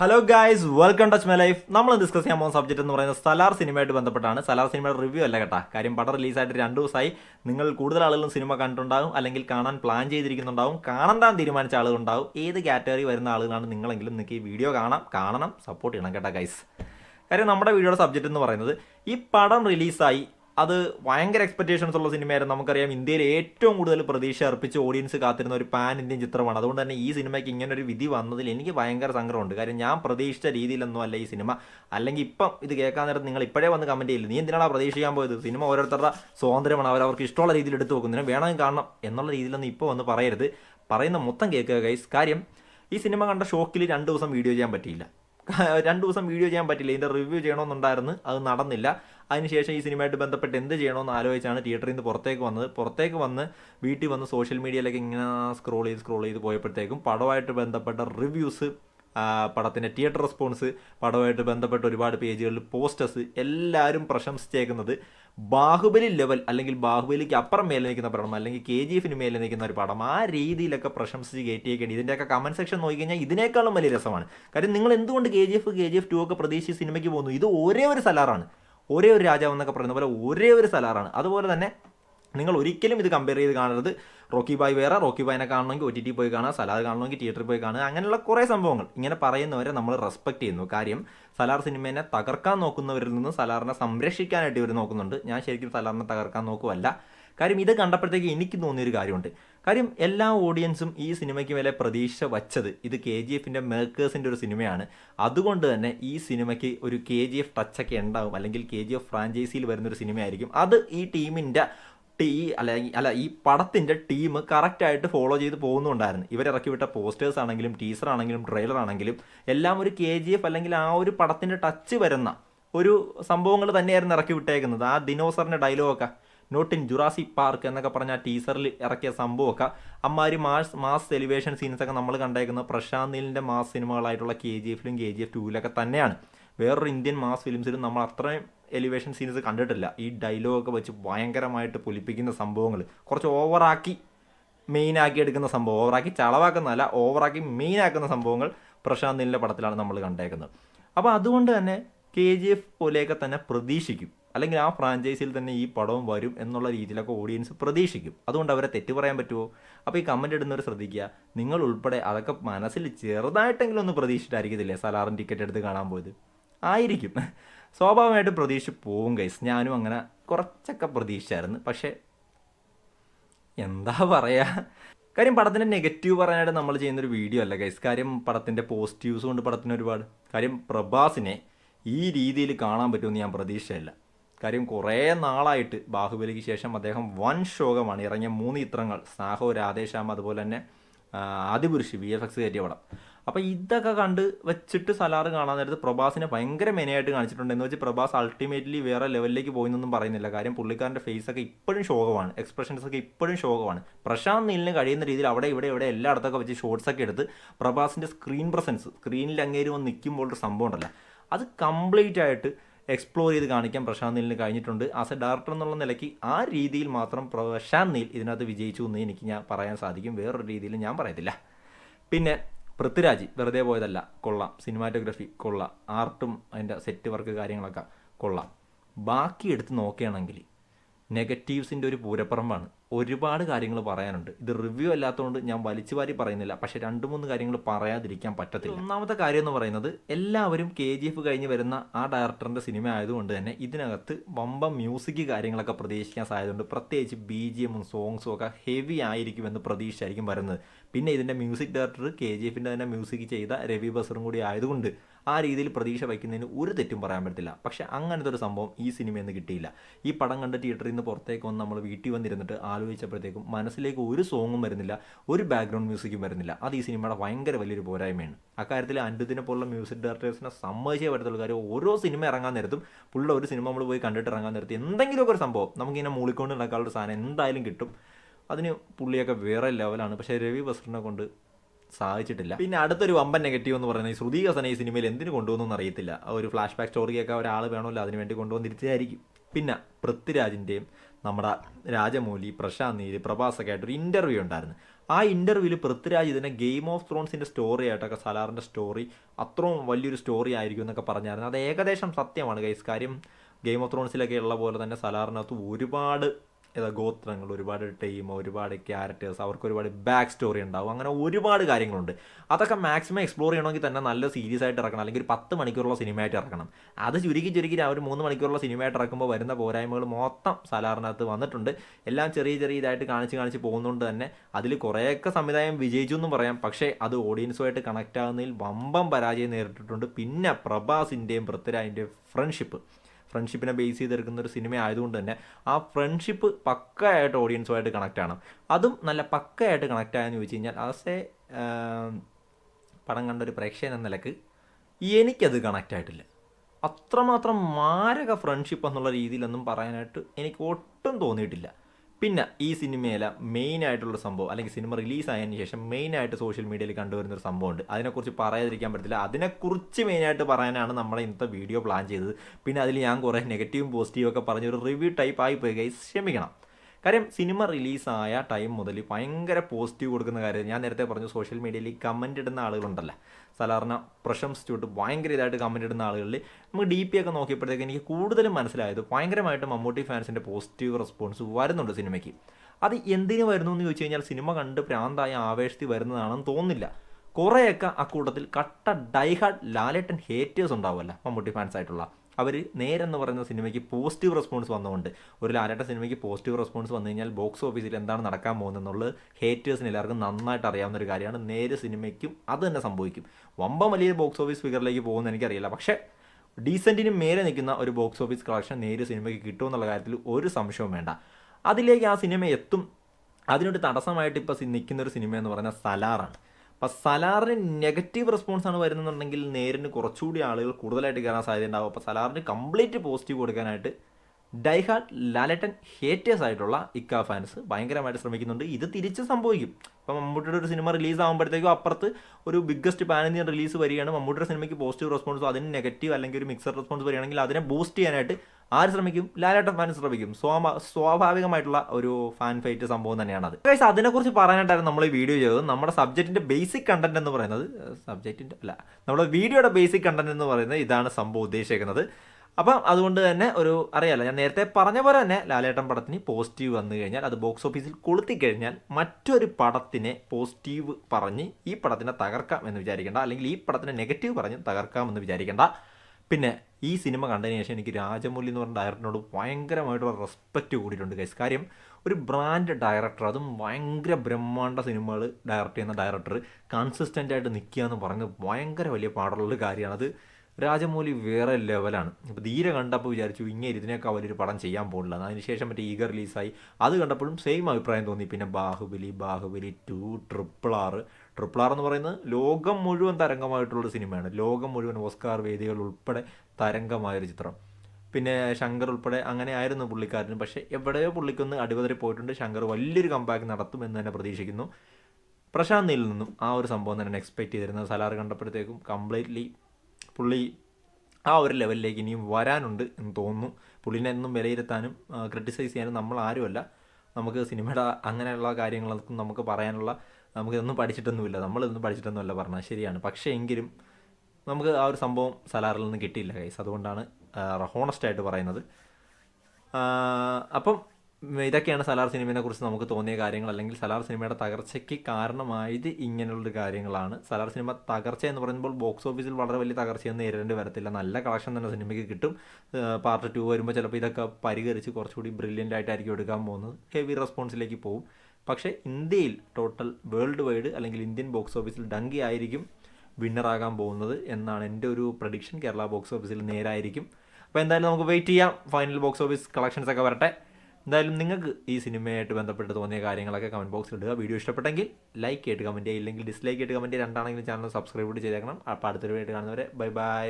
Hello guys welcome touch my life നമ്മൾ discuss ചെയ്യാൻ പോകുന്ന സബ്ജക്റ്റ് എന്ന് പറയുന്നത് സലാർ സിനിമയായിട്ട് ബന്ധപ്പെട്ടാണ്. സലാർ സിനിമയുടെ റിവ്യൂ അല്ല കേട്ടാ. കാര്യം പടം റിലീസായിട്ട് രണ്ട് ദിവസമായി നിങ്ങൾ കൂടുതൽ ആളുകളും സിനിമ കണ്ടിട്ടുണ്ടാകും അല്ലെങ്കിൽ കാണാൻ പ്ലാൻ ചെയ്തിരിക്കുന്നുണ്ടാവും കാണണ്ടാൻ തീരുമാനിച്ച ആളുകളുണ്ടാവും ഏത് കാറ്റഗറി വരുന്ന ആളുകളാണ് നിങ്ങളെങ്കിലും നിങ്ങൾക്ക് ഈ വീഡിയോ കാണാം കാണണം സപ്പോർട്ട് ചെയ്യണം കേട്ടാ ഗൈസ് കാര്യം നമ്മുടെ വീഡിയോയുടെ സബ്ജക്റ്റ് എന്ന് പറയുന്നത് ഈ പടം റിലീസായി അത് ഭയങ്കര എക്സ്പെക്ടേഷൻസ് ഉള്ള സിനിമയായിരുന്നു നമുക്കറിയാം ഇന്ത്യയിൽ ഏറ്റവും കൂടുതൽ പ്രതീക്ഷ അർപ്പിച്ച് ഓഡിയൻസ് കാത്തിരുന്ന ഒരു പാൻ ഇന്ത്യൻ ചിത്രമാണ്. അതുകൊണ്ട് തന്നെ ഈ സിനിമയ്ക്ക് ഇങ്ങനെ ഒരു വിധി വന്നതിൽ എനിക്ക് ഭയങ്കര സങ്കടമുണ്ട്. കാര്യം ഞാൻ പ്രതീക്ഷിച്ച രീതിയിലൊന്നും അല്ല ഈ സിനിമ അല്ലെങ്കിൽ ഇപ്പം ഇത് കേൾക്കാൻ നേരത്ത് നിങ്ങൾ ഇപ്പോഴേ വന്ന് കമന്റ് ചെയ്യില്ല? നീ എന്തിനാണ് പ്രതീക്ഷിക്കാൻ പോയത്? സിനിമ ഓരോരുത്തരുടെ സ്വാതന്ത്ര്യമാണ്. അവർ അവർക്ക് ഇഷ്ടമുള്ള രീതിയിൽ എടുത്തു വെക്കുന്നതിന് വേണമെങ്കിൽ കാണണം എന്നുള്ള രീതിയിലൊന്നും ഇപ്പോൾ വന്ന് പറയരുത്. പറയുന്ന മൊത്തം കേൾക്കുക ഗൈസ് കാര്യം ഈ സിനിമ കണ്ട ഷോക്കിൽ രണ്ട് ദിവസം വീഡിയോ ചെയ്യാൻ പറ്റിയില്ല. രണ്ട് ദിവസം വീഡിയോ ചെയ്യാൻ പറ്റില്ല. ഇതിന്റെ റിവ്യൂ ചെയ്യണമെന്നുണ്ടായിരുന്നു. അത് നടന്നില്ല. അതിനുശേഷം ഈ സിനിമയായിട്ട് ബന്ധപ്പെട്ട് എന്ത് ചെയ്യണമെന്ന് ആലോചിച്ചാണ് തിയേറ്ററിൽ നിന്ന് പുറത്തേക്ക് വന്നത്. പുറത്തേക്ക് വന്ന് വീട്ടിൽ വന്ന് സോഷ്യൽ മീഡിയയിലേക്ക് ഇങ്ങനെ സ്ക്രോൾ ചെയ്ത് സ്ക്രോൾ ചെയ്ത് പോയപ്പോഴത്തേക്കും പടമായിട്ട് ബന്ധപ്പെട്ട റിവ്യൂസ് പടത്തിന്റെ തിയേറ്റർ റെസ്പോൺസ് പടമായിട്ട് ബന്ധപ്പെട്ട ഒരുപാട് പേജുകളിൽ പോസ്റ്റേഴ്സ് എല്ലാവരും പ്രശംസിച്ചേക്കുന്നത് ബാഹുബലി ലെവൽ അല്ലെങ്കിൽ ബാഹുബലിക്ക് അപ്പുറം മേലെ നിൽക്കുന്ന പടം അല്ലെങ്കിൽ കെ ജി എഫിന് മേലെ നിൽക്കുന്ന ഒരു പടം ആ രീതിയിലൊക്കെ പ്രശംസിച്ച് കയറ്റിയേക്കേണ്ടി. ഇതിന്റെയൊക്കെ കമന്റ് സെക്ഷൻ നോക്കിക്കഴിഞ്ഞാൽ ഇതിനേക്കാളും വലിയ രസമാണ്. കാര്യം നിങ്ങൾ എന്തുകൊണ്ട് K G F K G F two ഒക്കെ പ്രതീക്ഷിച്ച് സിനിമയ്ക്ക് പോകുന്നു? ഇത് ഒരേ ഒരു സലാറാണ്. ഒരേ ഒരു രാജാവ് എന്നൊക്കെ പറയുന്ന പോലെ ഒരേ ഒരു സലാറാണ്. അതുപോലെ തന്നെ നിങ്ങൾ ഒരിക്കലും ഇത് കമ്പയർ ചെയ്ത് കാണരുത്. റോക്കി ബായ് വേറെ റോക്കി ബായിനെ കാണണമെങ്കിൽ ഒ ടി ടി പോയി കാണുക സലാർ കാണണമെങ്കിൽ തിയേറ്ററിൽ പോയി കാണുക അങ്ങനെയുള്ള കുറേ സംഭവങ്ങൾ. ഇങ്ങനെ പറയുന്നവരെ നമ്മൾ റെസ്പെക്ട് ചെയ്യുന്നു. കാര്യം സലാർ സിനിമേനെ തകർക്കാൻ നോക്കുന്നവരിൽ നിന്ന് സലാറിനെ സംരക്ഷിക്കാനായിട്ട് ഇവർ നോക്കുന്നുണ്ട്. ഞാൻ ശരിക്കും സലാറിനെ തകർക്കാൻ നോക്കുമല്ല കാര്യം ഇത് കണ്ടപ്പോഴത്തേക്ക് എനിക്ക് തോന്നിയൊരു കാര്യമുണ്ട്. കാര്യം എല്ലാ ഓഡിയൻസും ഈ സിനിമയ്ക്ക് മേലെ പ്രതീക്ഷ വച്ചത് ഇത് കെ ജി എഫിന്റെ മേക്കേഴ്സിന്റെ ഒരു സിനിമയാണ്. അതുകൊണ്ട് തന്നെ ഈ സിനിമയ്ക്ക് ഒരു കെ ജി എഫ് ടച്ചൊക്കെ ഉണ്ടാവും. അല്ലെങ്കിൽ കെ ജി എഫ് ഫ്രാഞ്ചൈസിയിൽ വരുന്നൊരു സിനിമയായിരിക്കും. അത് ഈ ടീമിന്റെ ടീ അല്ല അല്ല ഈ പടത്തിന്റെ ടീം കറക്റ്റായിട്ട് ഫോളോ ചെയ്ത് പോകുന്നുണ്ടായിരുന്നു. ഇവരിറക്കി വിട്ട പോസ്റ്റേഴ്സ് ആണെങ്കിലും ടീസർ ആണെങ്കിലും ട്രെയിലർ ആണെങ്കിലും എല്ലാം ഒരു കെ ജി എഫ് അല്ലെങ്കിൽ ആ ഒരു പടത്തിന്റെ ടച്ച് വരുന്ന ഒരു സംഭവങ്ങൾ തന്നെയായിരുന്നു ഇറക്കി വിട്ടേക്കുന്നത്. ആ ദിനോസറിന്റെ ഡയലോഗൊക്കെ നോട്ട് ഇൻ ജുറാസി പാർക്ക് എന്നൊക്കെ പറഞ്ഞ ആ ടീസറിൽ ഇറക്കിയ സംഭവമൊക്കെ അമ്മാതിരി മാസ് മാസ് എലിവേഷൻ സീൻസൊക്കെ നമ്മൾ കണ്ടേക്കുന്നത് പ്രശാന്ത് നീലിന്റെ മാസ് സിനിമകളായിട്ടുള്ള കെ ജി എഫിലും കെ ജി എഫ് ടൂവിലൊക്കെ തന്നെയാണ്. വേറൊരു ഇന്ത്യൻ മാസ് ഫിലിംസിലും നമ്മൾ അത്രയും എലിവേഷൻ സീൻസ് കണ്ടിട്ടില്ല. ഈ ഡയലോഗൊക്കെ വെച്ച് ഭയങ്കരമായിട്ട് പൊലിപ്പിക്കുന്ന സംഭവങ്ങൾ കുറച്ച് ഓവറാക്കി മെയിനാക്കി എടുക്കുന്ന സംഭവം. ഓവറാക്കി ചളവാക്കുന്നതല്ല ഓവറാക്കി മെയിനാക്കുന്ന സംഭവങ്ങൾ പ്രശാന്ത് നീലിന്റെ പടത്തിലാണ് നമ്മൾ കണ്ടേക്കുന്നത്. അപ്പോൾ അതുകൊണ്ട് തന്നെ കെ ജി എഫ് പോലെയൊക്കെ തന്നെ പ്രതീക്ഷിക്കും. അല്ലെങ്കിൽ ആ ഫ്രാഞ്ചൈസിയിൽ തന്നെ ഈ പടവും വരും എന്നുള്ള രീതിയിലൊക്കെ ഓഡിയൻസ് പ്രതീക്ഷിക്കും. അതുകൊണ്ട് അവരെ തെറ്റ് പറയാൻ പറ്റുമോ അപ്പോൾ ഈ കമന്റ് ഇടുന്നവർ ശ്രദ്ധിക്കുക. നിങ്ങൾ ഉൾപ്പെടെ അതൊക്കെ മനസ്സിൽ ചെറുതായിട്ടെങ്കിലും ഒന്ന് പ്രതീക്ഷിച്ചിട്ടായിരിക്കത്തില്ലേ സലാറിൻ ടിക്കറ്റ് എടുത്ത് കാണാൻ പോയത്? ആയിരിക്കും. സ്വാഭാവികമായിട്ടും പ്രതീക്ഷ പോവും ഗൈസ് ഞാനും അങ്ങനെ കുറച്ചൊക്കെ പ്രതീക്ഷിച്ചായിരുന്നു. പക്ഷേ എന്താ പറയുക കാര്യം പടത്തിന്റെ നെഗറ്റീവ് പറയാനായിട്ട് നമ്മൾ ചെയ്യുന്നൊരു വീഡിയോ അല്ല ഗൈസ് കാര്യം പടത്തിന്റെ പോസിറ്റീവ്സ് കൊണ്ട് പടത്തിന് ഒരുപാട്. കാര്യം പ്രഭാസിനെ ഈ രീതിയിൽ കാണാൻ പറ്റുമെന്ന് ഞാൻ പ്രതീക്ഷയില്ല കാര്യം കുറേ നാളായിട്ട് ബാഹുബലിക്ക് ശേഷം അദ്ദേഹം വൻ ശോകമാണ്. ഇറങ്ങിയ മൂന്ന് ചിത്രങ്ങൾ സാഹോ രാധേശ്യാം അതുപോലെ തന്നെ ആദിപുരുഷ് വി എഫ് എക്സ് കയറ്റിയ പടം. അപ്പോൾ ഇതൊക്കെ കണ്ട് വെച്ചിട്ട് സലാറ് കാണാൻ നേരത്ത് പ്രഭാസിനെ ഭയങ്കര മെനയായിട്ട് കാണിച്ചിട്ടുണ്ട്. എന്ന് വെച്ച് പ്രഭാസ് അൾട്ടിമേറ്റ്ലി വേറെ ലെവലിലേക്ക് പോയിന്നൊന്നും പറയുന്നില്ല. കാര്യം പുള്ളിക്കാരന്റെ ഫേസ് ഒക്കെ ഇപ്പോഴും ശോകമാണ്. എക്സ്പ്രഷൻസ് ഒക്കെ ഇപ്പോഴും ശോകമാണ്. പ്രശാന്ത് നീലിന് കഴിയുന്ന രീതിയിൽ അവിടെ ഇവിടെ ഇവിടെ എല്ലായിടത്തൊക്കെ വെച്ച് ഷോർട്സ് ഒക്കെ എടുത്ത് പ്രഭാസിന്റെ സ്ക്രീൻ പ്രസൻസ് സ്ക്രീനിൽ അങ്ങേര് വന്ന് നിൽക്കുമ്പോൾ ഒരു സംഭവം ഉണ്ടല്ലോ. അത് കംപ്ലീറ്റ് ആയിട്ട് എക്സ്പ്ലോർ ചെയ്ത് കാണിക്കാൻ പ്രശാന്ത് നീലിന് കഴിഞ്ഞിട്ടുണ്ട്. ആസ് എ ഡയറക്ടർ എന്നുള്ള നിലയ്ക്ക് ആ രീതിയിൽ മാത്രം പ്രശാന്ത് നീൽ ഇതിനകത്ത് വിജയിച്ചു എന്ന് എനിക്ക് ഞാൻ പറയാൻ സാധിക്കും. വേറൊരു രീതിയിൽ ഞാൻ പറയത്തില്ല. പിന്നെ പൃഥ്വിരാജ് വെറുതെ പോയതല്ല. കൊള്ളാം. സിനിമാറ്റോഗ്രഫി കൊള്ളാം. ആർട്ടും അതിന്റെ സെറ്റ് വർക്ക് കാര്യങ്ങളൊക്കെ കൊള്ളാം. ബാക്കി എടുത്ത് നോക്കുകയാണെങ്കിൽ നെഗറ്റീവ്സിന്റെ ഒരു പൂരപ്പുറമാണ് ഒരുപാട് കാര്യങ്ങൾ പറയാനുണ്ട്. ഇത് റിവ്യൂ അല്ലാത്തതുകൊണ്ട് ഞാൻ വലിച്ചു വാരി പറയുന്നില്ല. പക്ഷെ രണ്ട് മൂന്ന് കാര്യങ്ങൾ പറയാതിരിക്കാൻ പറ്റത്തില്ല. ഒന്നാമത്തെ കാര്യം എന്ന് പറയുന്നത് എല്ലാവരും കെ ജി എഫ് കഴിഞ്ഞ് വരുന്ന ആ ഡയറക്ടറിന്റെ സിനിമ ആയതുകൊണ്ട് തന്നെ ഇതിനകത്ത് വമ്പ മ്യൂസിക് കാര്യങ്ങളൊക്കെ പ്രതീക്ഷിക്കാൻ സാധ്യതയുണ്ട്. പ്രത്യേകിച്ച് ബി ജി എമ്മും സോങ്സും ഒക്കെ ഹെവി ആയിരിക്കുമെന്ന് പ്രതീക്ഷിച്ചായിരിക്കും വരുന്നത്. പിന്നെ ഇതിന്റെ മ്യൂസിക് ഡയറക്ടർ കെ ജി എഫിന്റെ തന്നെ മ്യൂസിക് ചെയ്ത രവി ബസറും കൂടി ആയതുകൊണ്ട് ആ രീതിയിൽ പ്രതീക്ഷ വയ്ക്കുന്നതിന് ഒരു തെറ്റും പറയാൻ പറ്റത്തില്ല. പക്ഷേ അങ്ങനത്തെ ഒരു സംഭവം ഈ സിനിമയിൽ കിട്ടിയില്ല. ഈ പടം കണ്ട തിയേറ്ററിൽ നിന്ന് പുറത്തേക്ക് വന്ന് നമ്മൾ വീട്ടിൽ വന്നിരുന്നിട്ട് ആലോചിച്ചപ്പോഴത്തേക്കും മനസ്സിലേക്ക് ഒരു സോങ്ങും വരുന്നില്ല ഒരു ബാക്ക്ഗ്രൗണ്ട് മ്യൂസിക്കും വരുന്നില്ല. അത് ഈ സിനിമയുടെ ഭയങ്കര വലിയൊരു പോരായ്മയാണ്. അക്കാര്യത്തിൽ അൻഡുദിനെ പോലുള്ള മ്യൂസിക് ഡയറക്ടേഴ്സിനെ സമ്മതിച്ചേ പറ്റത്തുള്ള. കാര്യം ഓരോ സിനിമ ഇറങ്ങാൻ നേരത്തും പുള്ള ഒരു സിനിമ നമ്മൾ പോയി കണ്ടിട്ട് ഇറങ്ങാൻ നേരത്ത് എന്തെങ്കിലുമൊക്കെ ഒരു സംഭവം നമുക്കിങ്ങനെ മൂളിക്കൊണ്ട് നടക്കാനുള്ള സാധനം എന്തായാലും കിട്ടും. അതിന് പുള്ളിയൊക്കെ വേറെ ലെവലാണ് പക്ഷേ രവി ബസറിനെ കൊണ്ട് സാധിച്ചിട്ടില്ല. പിന്നെ അടുത്തൊരു വമ്പൻ നെഗറ്റീവ് എന്ന് പറയുന്നത് ശ്രുതി ഹസനെ ഈ സിനിമയിൽ എന്തിനു കൊണ്ടുവന്നു അറിയത്തില്ല. ഒരു ഫ്ലാഷ് ബാക്ക് സ്റ്റോറിയൊക്കെ ഒരാൾ വേണമല്ലോ അതിന് വേണ്ടി കൊണ്ടുവന്നിരുത്തിയായിരിക്കും പിന്നെ പൃഥ്വിരാജിന്റെയും നമ്മുടെ രാജമൗലി പ്രശാന്ത് നീര് പ്രഭാസൊക്കെ ആയിട്ടൊരു ഇന്റർവ്യൂ ഉണ്ടായിരുന്നു. ആ ഇന്റർവ്യൂവിൽ പൃഥ്വിരാജ് ഇതിനെ ഗെയിം ഓഫ് ത്രോൺസിന്റെ സ്റ്റോറി ആയിട്ടൊക്കെ സലാറിന്റെ സ്റ്റോറി അത്രയും വലിയൊരു സ്റ്റോറി ആയിരിക്കും എന്നൊക്കെ പറഞ്ഞായിരുന്നു. അത് ഏകദേശം സത്യമാണ് കൈസ് കാര്യം ഗെയിം ഓഫ് ത്രോൺസിലൊക്കെ ഉള്ള പോലെ തന്നെ സലാറിനകത്ത് ഒരുപാട് ഏതാ ഗോത്രങ്ങൾ ഒരുപാട് ടീം ഒരുപാട് ക്യാരക്ടേഴ്സ് അവർക്ക് ഒരുപാട് ബാക്ക് സ്റ്റോറി ഉണ്ടാവും. അങ്ങനെ ഒരുപാട് കാര്യങ്ങളുണ്ട്. അതൊക്കെ മാക്സിമം എക്സ്പ്ലോർ ചെയ്യണമെങ്കിൽ തന്നെ നല്ല സീരീസ് ആയിട്ട് ഇറക്കണം. അല്ലെങ്കിൽ ഒരു പത്ത് മണിക്കൂറുള്ള സിനിമയായിട്ട് ഇറക്കണം. അത് ചുരുക്കി ചുരുക്കി ആ ഒരു മൂന്ന് മണിക്കൂറുള്ള സിനിമയായിട്ട് ഇറക്കുമ്പോൾ വരുന്ന പോരായ്മകൾ മൊത്തം സലാറിനകത്ത് വന്നിട്ടുണ്ട്. എല്ലാം ചെറിയ ചെറിയ ഇതായിട്ട് കാണിച്ച് കാണിച്ച് പോകുന്നതുകൊണ്ട് തന്നെ അതിൽ കുറേയൊക്കെ സംവിധായം വിജയിച്ചു എന്നും പറയാം. പക്ഷേ അത് ഓഡിയൻസുമായിട്ട് കണക്റ്റ് ആകുന്നതിൽ വമ്പം പരാജയം നേരിട്ടിട്ടുണ്ട്. പിന്നെ പ്രഭാസിന്റെയും പൃഥ്വിരാജിന്റെയും ഫ്രണ്ട്ഷിപ്പ് ഫ്രണ്ട്ഷിപ്പിനെ ബേസ് ചെയ്തെടുക്കുന്ന ഒരു സിനിമ ആയതുകൊണ്ട് തന്നെ ആ ഫ്രണ്ട്ഷിപ്പ് പക്കയായിട്ട് ഓഡിയൻസുമായിട്ട് കണക്റ്റ് ആണ്. അതും നല്ല പക്കയായിട്ട് കണക്റ്റ് ആയെന്ന് ചോദിച്ചു കഴിഞ്ഞാൽ ആസ് എ പടം കണ്ട ഒരു പ്രേക്ഷകൻ എന്ന നിലയ്ക്ക് എനിക്കത് കണക്റ്റ് ആയിട്ടില്ല. അത്രമാത്രം മാരക ഫ്രണ്ട്ഷിപ്പ് എന്നുള്ള രീതിയിലൊന്നും പറയാനായിട്ട് എനിക്ക് ഒട്ടും തോന്നിയിട്ടില്ല. പിന്നെ ഈ സിനിമയിലെ മെയിൻ ആയിട്ടുള്ള സംഭവം അല്ലെങ്കിൽ സിനിമ റിലീസ് ആയതിനു ശേഷം മെയിൻ ആയിട്ട് സോഷ്യൽ മീഡിയയിൽ കണ്ടുവരുന്ന ഒരു സംഭവമുണ്ട്. അതിനെക്കുറിച്ച് പറയാതിരിക്കാൻ പറ്റില്ല അതിനെക്കുറിച്ച് മെയിനായിട്ട് പറയാനാണ് നമ്മൾ ഇന്നത്തെ വീഡിയോ പ്ലാൻ ചെയ്തത്. പിന്നെ അതിൽ ഞാൻ കുറേ നെഗറ്റീവും പോസിറ്റീവും ഒക്കെ പറഞ്ഞൊരു റിവ്യൂ ടൈപ്പ് ആയി പോയി ക്ഷമിക്കണം. കാര്യം സിനിമ റിലീസായ ടൈം മുതൽ ഭയങ്കര പോസിറ്റീവ് കൊടുക്കുന്ന കാര്യം ഞാൻ നേരത്തെ പറഞ്ഞു സോഷ്യൽ മീഡിയയിൽ കമന്റ് ഇടുന്ന ആളുകളുണ്ടല്ലോ. സാധാരണ പ്രശംസിച്ചുകൊണ്ട് ഭയങ്കര ഇതായിട്ട് കമന്റ് ഇടുന്ന ആളുകളിൽ നമുക്ക് ഡി പി ഒക്കെ നോക്കിയപ്പോഴത്തേക്ക് എനിക്ക് കൂടുതലും മനസ്സിലായത് ഭയങ്കരമായിട്ട് മമ്മൂട്ടി ഫാൻസിന്റെ പോസിറ്റീവ് റെസ്പോൺസ് വരുന്നുണ്ട് സിനിമയ്ക്ക്. അത് എന്തിനു വരുന്നു എന്ന് ചോദിച്ചു കഴിഞ്ഞാൽ സിനിമ കണ്ട് പ്രാന്തായ ആവേശത്തിൽ വരുന്നതാണെന്ന് തോന്നുന്നില്ല. കുറേയൊക്കെ അക്കൂട്ടത്തിൽ കട്ട ഡൈഹാർഡ് ലാലേട്ടൻ ഹേറ്റേഴ്സ് ഉണ്ടാവുമല്ലോ മമ്മൂട്ടി ഫാൻസ് ആയിട്ടുള്ള. അവർ നേരെന്ന് പറയുന്ന സിനിമയ്ക്ക് പോസിറ്റീവ് റെസ്പോൺസ് വന്നുകൊണ്ട് ഒരു ലാലേട്ട സിനിമയ്ക്ക് പോസിറ്റീവ് റെസ്പോൺസ് വന്നു കഴിഞ്ഞാൽ ബോക്സ് ഓഫീസിൽ എന്താണ് നടക്കാൻ പോകുന്നതെന്നുള്ളത് ഹേറ്റേഴ്സിന് എല്ലാവർക്കും നന്നായിട്ട് അറിയാവുന്ന ഒരു കാര്യമാണ്. നേരെ സിനിമയ്ക്കും അത് തന്നെ സംഭവിക്കും. വമ്പ വലിയ ബോക്സ് ഓഫീസ് ഫിഗറിലേക്ക് പോകുന്ന എനിക്കറിയില്ല. പക്ഷേ ഡീസന്റിന് മേലെ നിൽക്കുന്ന ഒരു ബോക്സ് ഓഫീസ് കളക്ഷൻ നേരെ സിനിമയ്ക്ക് കിട്ടുമെന്നുള്ള കാര്യത്തിൽ ഒരു സംശയവും വേണ്ട. അതിലേക്ക് ആ സിനിമ എത്തും. അതിനൊരു തടസ്സമായിട്ട് ഇപ്പോൾ നിൽക്കുന്ന ഒരു സിനിമ എന്ന് പറഞ്ഞാൽ സലാറാണ്. അപ്പം സലാറിന് നെഗറ്റീവ് റെസ്പോൺസ് ആണ് വരുന്നുണ്ടെങ്കിൽ നേരിന് കുറച്ചുകൂടി ആളുകൾ കൂടുതലായിട്ട് കയറാൻ സാധ്യത ഉണ്ടാവും അപ്പോൾ സലാറിന് കംപ്ലീറ്റ് പോസിറ്റീവ് കൊടുക്കാനായിട്ട് ഡൈഹാർഡ് ലാലട്ടൻ ഹേറ്റേഴ്സ് ആയിട്ടുള്ള ഇക്ക ഫാൻസ് ഭയങ്കരമായിട്ട് ശ്രമിക്കുന്നുണ്ട്. ഇത് തിരിച്ച് സംഭവിക്കും. ഇപ്പം മമ്മൂട്ടിയുടെ ഒരു സിനിമ റിലീസ് ആകുമ്പോഴത്തേക്കും അപ്പുറത്ത് ഒരു ബിഗ്ഗസ്റ്റ് പാൻ ഇന്ത്യൻ റിലീസ് വരികയാണ്. മമ്മൂട്ടിയുടെ സിനിമയ്ക്ക് പോസിറ്റീവ് റെസ്പോൺസ് അതിന് നെഗറ്റീവ് അല്ലെങ്കിൽ ഒരു മിക്സഡ് റെസ്പോൺസ് വരികയാണെങ്കിൽ അതിനെ ബൂസ്റ്റ് ചെയ്യാനായിട്ട് ആര് ശ്രമിക്കും? ലാലേട്ടൻ ഫാൻ ശ്രമിക്കും. സ്വാ സ്വാഭാവികമായിട്ടുള്ള ഒരു ഫാൻ ഫൈറ്റ് സംഭവം അത് ഗൈസ് അതിനെക്കുറിച്ച് പറയാനായിട്ടായിരുന്നു നമ്മൾ ഈ വീഡിയോ ചെയ്തത്. നമ്മുടെ സബ്ജക്റ്റിന്റെ ബേസിക് കണ്ടന്റ് എന്ന് പറയുന്നത് സബ്ജക്റ്റിന്റെ അല്ല നമ്മുടെ വീഡിയോയുടെ ബേസിക് കണ്ടന്റ് എന്ന് പറയുന്നത് ഇതാണ് സംഭവം ഉദ്ദേശിക്കുന്നത് അപ്പം അതുകൊണ്ട് തന്നെ ഒരു അറിയാലോ ഞാൻ നേരത്തെ പറഞ്ഞ പോലെ തന്നെ ലാലേട്ടൻ പടത്തിന് പോസിറ്റീവ് വന്നു കഴിഞ്ഞാൽ അത് ബോക്സ് ഓഫീസിൽ കൊളുത്തി കഴിഞ്ഞാൽ മറ്റൊരു പടത്തിനെ പോസിറ്റീവ് പറഞ്ഞ് ഈ പടത്തിനെ തകർക്കാം എന്ന് വിചാരിക്കേണ്ട. അല്ലെങ്കിൽ ഈ പടത്തിനെ നെഗറ്റീവ് പറഞ്ഞ് തകർക്കാം എന്ന് വിചാരിക്കേണ്ട. പിന്നെ ഈ സിനിമ കണ്ടതിന് ശേഷം എനിക്ക് രാജമൗലി എന്ന് പറഞ്ഞ ഡയറക്ടറിനോട് ഭയങ്കരമായിട്ടുള്ള റെസ്പെക്റ്റ് കൂടിയിട്ടുണ്ട് ഗൈസ് കാര്യം ഒരു ബ്രാൻഡ് ഡയറക്ടർ അതും ഭയങ്കര ബ്രഹ്മാണ്ട സിനിമകൾ ഡയറക്റ്റ് ചെയ്യുന്ന ഡയറക്ടർ കൺസിസ്റ്റന്റ് ആയിട്ട് നിൽക്കുക എന്ന് പറഞ്ഞത് ഭയങ്കര വലിയ പാടുള്ളൊരു കാര്യമാണ്. അത് രാജമൗലി വേറെ ലെവലാണ്. ഇപ്പോൾ ധീരെ കണ്ടപ്പോൾ വിചാരിച്ചു ഇങ്ങനെ ഇതിനേക്കാൾ വലിയൊരു പടം ചെയ്യാൻ പോകുന്നില്ല അതിനുശേഷം മറ്റേ ഈഗർ റിലീസായി അത് കണ്ടപ്പോഴും സെയിം അഭിപ്രായം തോന്നി. പിന്നെ Baahubali Baahubali two triple R triple R എന്ന് പറയുന്നത് ലോകം മുഴുവൻ തരംഗമായിട്ടുള്ള സിനിമയാണ്. ലോകം മുഴുവൻ ഓസ്കാർ വേദികൾ ഉൾപ്പെടെ തരംഗമായൊരു ചിത്രം. പിന്നെ ശങ്കർ ഉൾപ്പെടെ അങ്ങനെ ആയിരുന്നു പുള്ളിക്കാരന്. പക്ഷേ എവിടെയോ പുള്ളിക്കൊന്ന് അടിപതറി പോയിട്ടുണ്ട്. ശങ്കർ വലിയൊരു കമ്പാക്ക് നടത്തുമെന്ന് തന്നെ പ്രതീക്ഷിക്കുന്നു. പ്രശാന്തിയിൽ നിന്നും ആ ഒരു സംഭവം തന്നെ എക്സ്പെക്ട് ചെയ്തിരുന്നത് സലാർ കണ്ടപ്പോഴത്തേക്കും കംപ്ലീറ്റ്ലി പുള്ളി ആ ഒരു ലെവലിലേക്ക് ഇനിയും വരാനുണ്ട് എന്ന് തോന്നുന്നു. പുള്ളിനെ എന്നും വിലയിരുത്താനും ക്രിട്ടിസൈസ് ചെയ്യാനും നമ്മൾ ആരുമല്ല. നമുക്ക് സിനിമയുടെ അങ്ങനെയുള്ള കാര്യങ്ങളൊന്നും നമുക്ക് പറയാനുള്ള നമുക്കിതൊന്നും പഠിച്ചിട്ടൊന്നുമില്ല. നമ്മളിതൊന്നും പഠിച്ചിട്ടൊന്നുമല്ല പറഞ്ഞാൽ ശരിയാണ്. പക്ഷേ എങ്കിലും നമുക്ക് ആ ഒരു സംഭവം സലാറിൽ നിന്ന് കിട്ടിയില്ല കൈസ് അതുകൊണ്ടാണ് ഹോണസ്റ്റ് ആയിട്ട് പറയുന്നത്. അപ്പം ഇതൊക്കെയാണ് സലാർ സിനിമയെ കുറിച്ച് നമുക്ക് തോന്നിയ കാര്യങ്ങൾ. അല്ലെങ്കിൽ സലാർ സിനിമയുടെ തകർച്ചയ്ക്ക് കാരണമായത് ഇങ്ങനെയുള്ള കാര്യങ്ങളാണ്. സലാർ സിനിമ തകർച്ച എന്ന് പറയുമ്പോൾ ബോക്സ് ഓഫീസിൽ വളരെ വലിയ തകർച്ചയൊന്നും നേരിടേണ്ടി വരത്തില്ല. നല്ല കളക്ഷൻ തന്നെ സിനിമയ്ക്ക് കിട്ടും. പാർട്ട് ടു വരുമ്പോൾ ചിലപ്പോൾ ഇതൊക്കെ പരിഹരിച്ച് കുറച്ചുകൂടി ബ്രില്യന്റ് ആയിട്ടായിരിക്കും എടുക്കാൻ പോകുന്നത്. ഹെവി റെസ്പോൺസിലേക്ക് പോകും. പക്ഷേ ഇന്ത്യയിൽ ടോട്ടൽ വേൾഡ് വൈഡ് അല്ലെങ്കിൽ ഇന്ത്യൻ ബോക്സ് ഓഫീസിൽ ഡങ്കി ആയിരിക്കും വിന്നറാകാൻ പോകുന്നത് എന്നാണ് എന്റെ ഒരു പ്രഡിക്ഷൻ. കേരള ബോക്സ് ഓഫീസിൽ നേരായിരിക്കും. അപ്പോൾ എന്തായാലും നമുക്ക് വെയിറ്റ് ചെയ്യാം. ഫൈനൽ ബോക്സ് ഓഫീസ് കളക്ഷൻസ് ഒക്കെ വരട്ടെ. എന്തായാലും നിങ്ങൾക്ക് ഈ സിനിമയായിട്ട് ബന്ധപ്പെട്ട് തോന്നിയ കാര്യങ്ങളൊക്കെ കമന്റ് ബോക്സിൽ ഇടുക. വീഡിയോ ഇഷ്ടപ്പെട്ടെങ്കിൽ ലൈക്ക് ആയിട്ട് കമന്റ് ചെയ്യുക. ഇല്ലെങ്കിൽ ഡിസ്ലൈക്ക് ആയിട്ട് കമന്റ് രണ്ടാണെങ്കിലും ചാനൽ സബ്സ്ക്രൈബ് ചെയ്തേക്കണം. അപ്പോൾ അടുത്തൊരു വീഡിയോ കാണുന്നവരെ ബൈ ബൈ